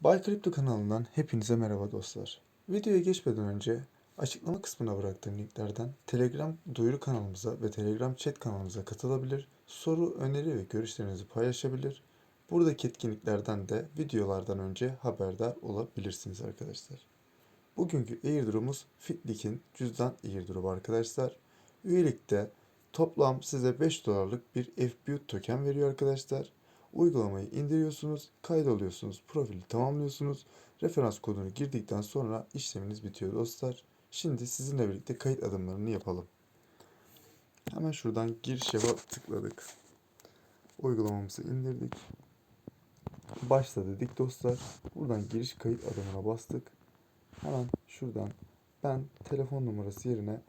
Bay Kripto kanalından hepinize merhaba dostlar. Videoya geçmeden önce açıklama kısmına bıraktığım linklerden Telegram duyuru kanalımıza ve Telegram chat kanalımıza katılabilir, soru, öneri ve görüşlerinizi paylaşabilir. Buradaki etkinliklerden de videolardan önce haberdar olabilirsiniz arkadaşlar. Bugünkü airdrop'umuz Fitlik'in cüzdan airdrop arkadaşlar. Üyelikte toplam size 5 dolarlık bir FBU token veriyor arkadaşlar. Uygulamayı indiriyorsunuz, kaydoluyorsunuz, profili tamamlıyorsunuz. Referans kodunu girdikten sonra işleminiz bitiyor dostlar. Şimdi sizinle birlikte kayıt adımlarını yapalım. Hemen şuradan giriş yapa tıkladık. Uygulamamızı indirdik. Başla dedik dostlar. Buradan giriş kayıt adımına bastık. Hemen şuradan ben telefon numarası yerine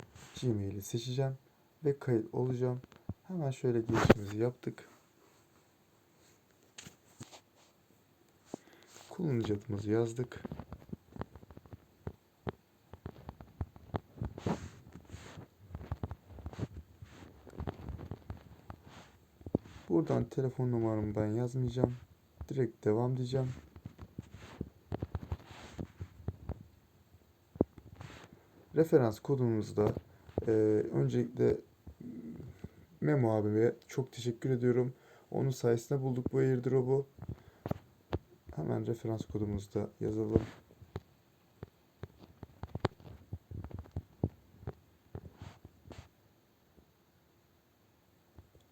Gmail'i seçeceğim ve kayıt olacağım. Hemen şöyle girişimizi yaptık. Kullanıcı adımızı yazdık. Buradan telefon numaramı ben yazmayacağım. Direkt devam diyeceğim. Referans kodumuzda e, öncelikle Memo abime çok teşekkür ediyorum. Onun sayesinde bulduk bu airdrop'u. Hemen referans kodumuzu da yazalım.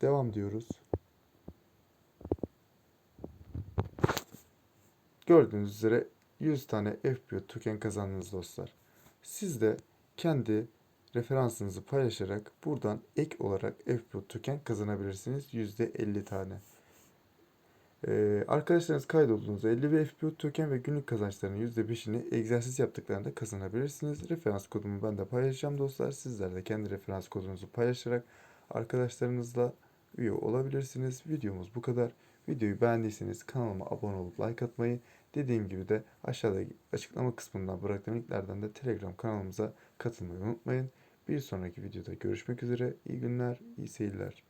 Devam diyoruz. Gördüğünüz üzere 100 tane FBO token kazandınız dostlar. Siz de kendi referansınızı paylaşarak buradan ek olarak FBO token kazanabilirsiniz. %50 tane. Ee, arkadaşlarınız kaydolduğunuzda 50 bir FBO token ve günlük kazançlarının %5'ini egzersiz yaptıklarında kazanabilirsiniz. Referans kodumu ben de paylaşacağım dostlar. Sizler de kendi referans kodunuzu paylaşarak arkadaşlarınızla üye olabilirsiniz. Videomuz bu kadar. Videoyu beğendiyseniz kanalıma abone olup like atmayı, dediğim gibi de aşağıda açıklama kısmından bıraktığım linklerden de Telegram kanalımıza katılmayı unutmayın. Bir sonraki videoda görüşmek üzere. İyi günler, iyi seyirler.